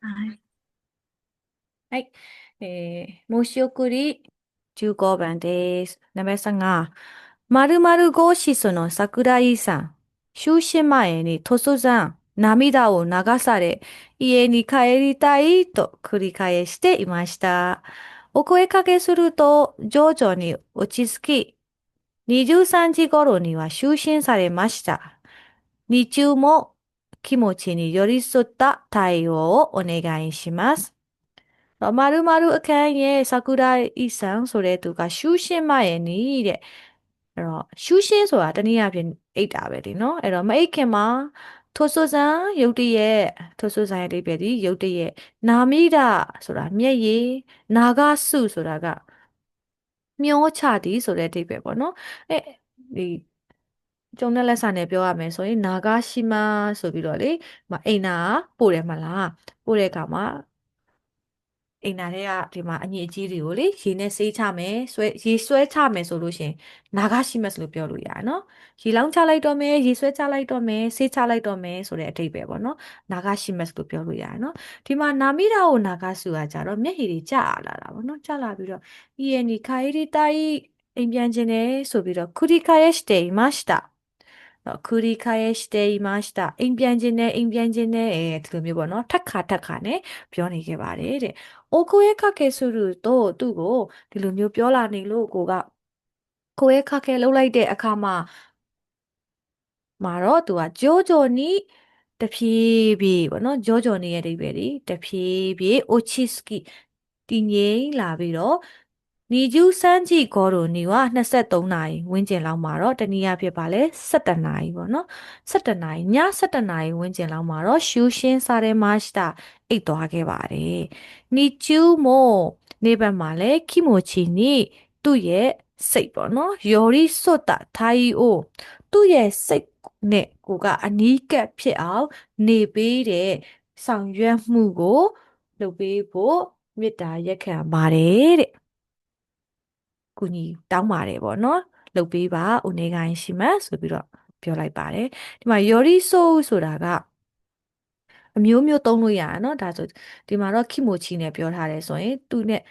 はい。はい。えー、申し送り15番です。ナメさんが、〇〇号室の桜井さん、就寝前に突然涙を流され、家に帰りたいと繰り返していました。お声かけすると徐々に落ち着き、23時頃には就寝されました。日中も気持ちに寄り添った対応をお願いします。တော့မာရုမာရုအခန်းရဲ့ဆာကူရာအီဆန်ဆိုတဲ့သူကရှူးရှင်းမရဲ့နီးတဲ့အဲ့တော့ရှူးရှင်းဆိုတာတနည်းအားဖြင့်အိတ်တာပဲဒီနော်အဲ့တော့မအိတ်ခင်မှာထိုဆိုဆန်ရုတ်တရက်ထိုဆိုဆန်ရဲ့အဓိပ္ပာယ်ဒီရုတ်တရက်နာမိတာဆိုတာမျက်ရည်နာဂစုဆိုတာကမျောချသည်ဆိုတဲ့အဓိပ္ပာယ်ပေါ့နော်အဲ့ဒီ ကျုံတဲ့လက်စာနဲ့ပြောရမယ်ဆိုရင်နာဂရှိမဆိုပြီးတော့လေမအိမ်နာပို့တယ်မလားပို့တဲ့အခါမှာအိမ်နာတွေကဒီမှာအညစ်အကြေးတွေကိုလေရေနဲ့ဆေးချမယ်ဆွဲရေဆွဲချမယ်ဆိုလို့ရှရင်နာဂရှိမက်လို့ပြောလို့ရတယ်နော်ရေလောင်းချလိုက်တော့မယ်ရေဆွဲချလိုက်တော့မယ်ဆေးချလိုက်တော့မယ်ဆိုတဲ့အဓိပ္ပာယ်ပေါ့နော်နာဂရှိမက်လို့ပြောလို့ရတယ်နော်ဒီမှာနာမိတာကိုနာဂစုကကြတော့မျက်ရည်တွေကျလာတာပေါ့နော်ကျလာပြီးတော့အီယနီခါရီတိုင်အိမ်ပြန်ခြင်းနဲ့ဆိုပြီးတော့ခူရီခါယက်စတေမတ်တာ တော့ခူရီခါရဲ့ရှိတယ်မာရှိတာအိမ်ပြန်ခြင်းနဲ့အိမ်ပြန်ခြင်းနဲ့အဲဒီလိုမျိုးပေါ့နော်ထက်ခါထက်ခါနဲ့ပြောနေခဲ့ပါတယ်တဲ့။အိုကိုရဲ့ခခဲဆူရူတို့သူ့ကိုဒီလိုမျိုးပြောလာနေလို့ကိုကကိုရဲ့ခခဲလှုပ်လိုက်တဲ့အခါမှာမာတော့သူကဂျိုဂျိုနီတဖြည်းဖြည်းပေါ့နော်ဂျောဂျောနေရဲ့အိဗယ်ဒီတဖြည်းဖြည်းအိုချစ်စကီတည်ငြိမ်လာပြီးတော့ နီဂျူစန်းဂျီဂေါ်ရိုနီက23နာရီဝန်းကျင်လောက်မှာတော့တနည်းအားဖြင့်ပါလဲ17နာရီပေါ့နော်17နာရီည17နာရီဝန်းကျင်လောက်မှာတော့ရှူရှင်းစားတဲ့မတ်တာအိတ်သွားခဲ့ပါတယ်နီကျူးမို့နေဘက်မှာလဲခီမိုချီနီသူ့ရဲ့စိတ်ပေါ့နော်ယော်ရီစွတ်တာထိုင်အိုသူ့ရဲ့စိတ်နဲ့ကိုကအနီးကပ်ဖြစ်အောင်နေပေးတဲ့ဆောင်ရွက်မှုကိုလုပ်ပေးဖို့မေတ္တာရက်ခံပါတယ်တဲ့ ကုညီတောင်းပါတယ်ပေါ့နော်လုပ်ပေးပါဦးနေကိုင်းရှိမဆိုပြီးတော့ပြောလိုက်ပါတယ်ဒီမှာယော်ရီဆိုဆိုတာကအမျိုးမျိုးသုံးလို့ရတယ်เนาะဒါဆိုဒီမှာတော့ခိမိုချီနဲ့ပြောထားတယ်ဆိုရင်သူနဲ့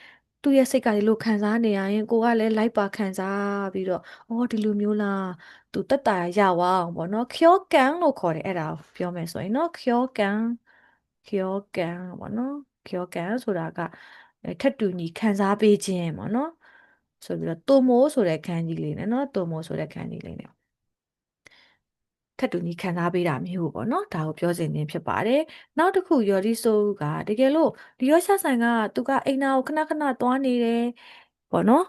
သူ့ရဲ့စိတ်ကဒီလိုခံစားနေရရင်ကိုကလည်းလိုက်ပါခံစားပြီးတော့အော်ဒီလိုမျိုးလားသူတက်တာရအောင်ပေါ့เนาะခောကန်လို့ခေါ်တယ်အဲ့ဒါကိုပြောမယ်ဆိုရင်เนาะခောကန်ခောကန်ပေါ့เนาะခောကန်ဆိုတာကအဲထက်တူညီခံစားပေးခြင်းပေါ့เนาะ ဆိုပြီးတော့တုံမိုးဆိုတဲ့ခန်းကြီးလေးနဲ့နော်တုံမိုးဆိုတဲ့ခန်းကြီးလေးနဲ့ထပ်တူညီခံစားပေးတာမျိုးပေါ့နော်ဒါကိုပြောစင်ခြင်းဖြစ်ပါတယ်နောက်တစ်ခုယော်ဒီဆိုကတကယ်လို့ဒီယောရှာဆန်ကသူကအိမ်နာကိုခဏခဏသွားနေတယ်ပေါ့နော်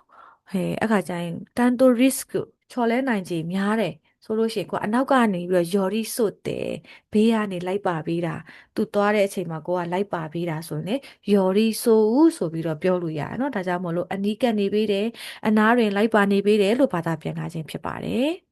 ဟဲအခါကျရင်တန်တိုရစ်ကိုချော်လဲနိုင်ခြေများတယ် ဆိုလို့ရှိရင်ကိုကအနောက်ကနေပြီးတော့ယော်ဒီဆိုတယ်ဘေးကနေလိုက်ပါပေးတာသူသွားတဲ့အချိန်မှာကိုကလိုက်ပါပေးတာဆိုရင်လေယော်ဒီဆိုဦးဆိုပြီးတော့ပြောလို့ရတယ်เนาะဒါကြောင့်မို့လို့အနီးကပ်နေပေးတယ်အနားတွင်လိုက်ပါနေပေးတယ်လို့ဘာသာပြန်လာခြင်းဖြစ်ပါတယ်